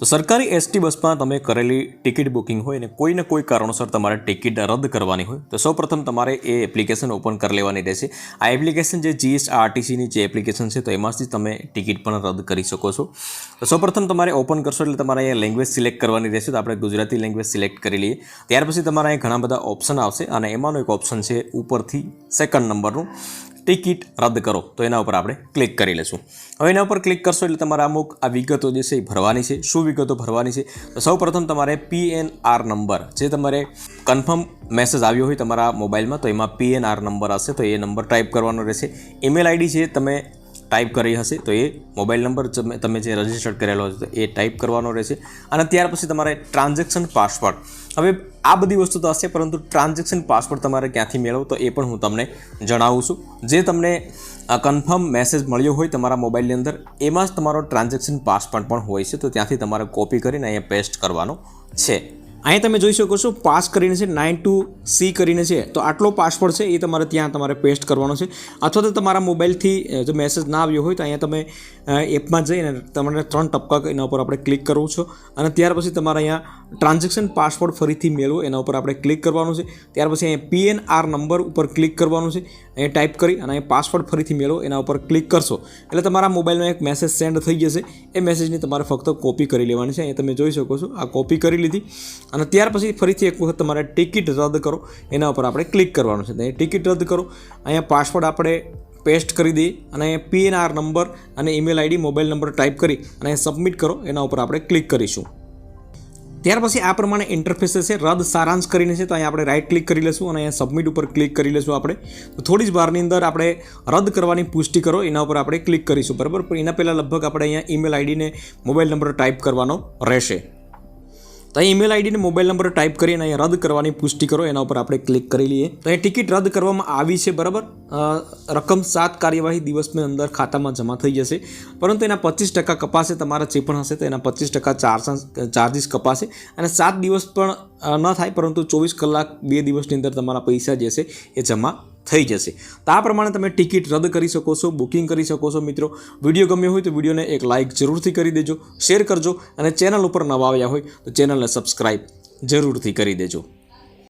તો સરકારી એસટી બસમાં તમે કરેલી ટિકિટ બુકિંગ હોય ને કોઈને કોઈ કારણોસર તમારે ટિકિટ રદ કરવાની હોય, તો સૌપ્રથમ તમારે એ એપ્લિકેશન ઓપન કરી લેવાની રહેશે. આ એપ્લિકેશન જે જીએસઆરટીસીની જે એપ્લિકેશન છે, તો એમાંથી તમે ટિકિટ પણ રદ કરી શકો છો. તો સૌપ્રથમ તમારે ઓપન કરશો એટલે તમારે અહીંયા લેંગ્વેજ સિલેક્ટ કરવાની રહેશે. તો આપણે ગુજરાતી લેંગ્વેજ સિલેક્ટ કરી લઈએ. ત્યાર પછી તમારે અહીં ઘણા બધા ઓપ્શન આવશે અને એમાંનો એક ઓપ્શન છે ઉપરથી સેકન્ડ નંબરનું ટિકિટ રદ કરો. તો એના ઉપર આપણે ક્લિક કરી લઈશું હવે એના ઉપર ક્લિક કરશો એટલે તમારે અમુક આ વિગતો જે છે એ ભરવાની છે. શું વિગતો ભરવાની છે? તો સૌ તમારે પીએનઆર નંબર, જે તમારે કન્ફર્મ મેસેજ આવ્યો હોય તમારા મોબાઈલમાં, તો એમાં પીએનઆર નંબર હશે. તો એ નંબર ટાઈપ કરવાનો રહેશે. ઈમેલ આઈડી છે તમે ટાઈપ કરી હશે, તો એ મોબાઈલ નંબર તમે- તમે જે રજિસ્ટર્ડ કરેલો હશે તો એ ટાઈપ કરવાનો રહેશે. અને ત્યાર પછી તમારે ટ્રાન્ઝેક્શન પાસવર્ડ હવે આ બધી વસ્તુ તો હશે, પરંતુ ટ્રાન્ઝેક્શન પાસવર્ડ તમારે ક્યાંથી મેળવો તો એ પણ હું તમને જણાવું છું. જે તમને કન્ફર્મ મેસેજ મળ્યો હોય તમારા મોબાઈલની અંદર, એમાં જ તમારો ટ્રાન્ઝેક્શન પાસવર્ડ પણ હોય છે. તો ત્યાંથી તમારે કોપી કરીને અહીંયા પેસ્ટ કરવાનો છે. અહીં તમે જોઈ શકો છો, પાસ કરીને છે નાઇન ટુ સી કરીને છે, તો આટલો પાસવર્ડ છે, એ તમારે ત્યાં તમારે પેસ્ટ કરવાનો છે. અથવા તો તમારા મોબાઈલથી જો મેસેજ ના આવ્યો હોય, તો અહીંયા તમે એપમાં જઈને તમારે ત્રણ ટપકા એના ઉપર આપણે ક્લિક કરવું છો. અને ત્યાર પછી તમારે અહીંયા ટ્રાન્ઝેક્શન પાસવર્ડ ફરીથી મેળવો, એના ઉપર આપણે ક્લિક કરવાનું છે. ત્યાર પછી અહીંયા પીએનઆર નંબર ઉપર ક્લિક કરવાનું છે. અહીંયા ટાઈપ કરી અને અહીંયા પાસવર્ડ ફરીથી મેળવો, એના ઉપર ક્લિક કરશો. એટલે તમારા મોબાઈલમાં એક મેસેજ સેન્ડ થઈ જશે. એ મેસેજની તમારે ફક્ત કોપી કરી લેવાની છે. અહીંયા તમે જોઈ શકો છો, આ કોપી કરી લીધી. અને ત્યાર પછી ફરીથી એક વખત તમારે ટિકિટ રદ કરો. એના ઉપર આપણે ક્લિક કરવાનું છે. ટિકિટ રદ કરો. અહીંયા પાસવર્ડ આપણે પેસ્ટ કરી દઈએ અને પીએનઆર નંબર અને email ID, mobile number type કરી અને સબમિટ કરો. એના ઉપર આપણે ક્લિક કરીશું. ત્યાર પછી આ પ્રમાણે ઇન્ટરફેસ છે રદ સારાંશ કરીને છે તો અહીંયા આપણે રાઇટ ક્લિક કરી લઈશું અને અહીંયા સબમિટ ઉપર ક્લિક કરી લઈશું આપણે. તો થોડી જ વારની અંદર આપણે રદ કરવાની પુષ્ટિ કરો. એના ઉપર આપણે ક્લિક કરીશું. બરાબર? એના પહેલાં લગભગ આપણે અહીંયા ઈમેલ આઈડીને મોબાઈલ નંબર ટાઈપ કરવાનો રહેશે. તો અહીં ઈમેલ આઈડીને મોબાઈલ નંબર ટાઈપ કરીને અહીંયા રદ કરવાની પુષ્ટિ કરો. એના ઉપર આપણે ક્લિક કરી લઈએ. તો અહીં ટિકિટ રદ કરવામાં આવી છે, બરાબર? રકમ સાત કાર્યવાહી દિવસની અંદર ખાતામાં જમા થઈ જશે. પરંતુ એના પચીસ ટકા કપાશે તમારા જે પણ હશે તો એના પચીસ ટકા ચાર્જ ચાર્જિસ કપાશે. અને સાત દિવસ પણ ન થાય, પરંતુ ચોવીસ કલાક બે દિવસની અંદર તમારા પૈસા જે છે એ જમા થઈ જશે. તો આ પ્રમાણે તમે ટિકિટ રદ કરી શકો છો, બુકિંગ કરી શકો છો મિત્રો. વીડિયો ગમ્યો હોય તો વિડીયોને એક લાઇક જરૂરથી કરી દેજો, શેર કરજો અને ચેનલ ઉપર નવા આવ્યા હોય તો ચેનલને સબસ્ક્રાઈબ જરૂરથી કરી દેજો.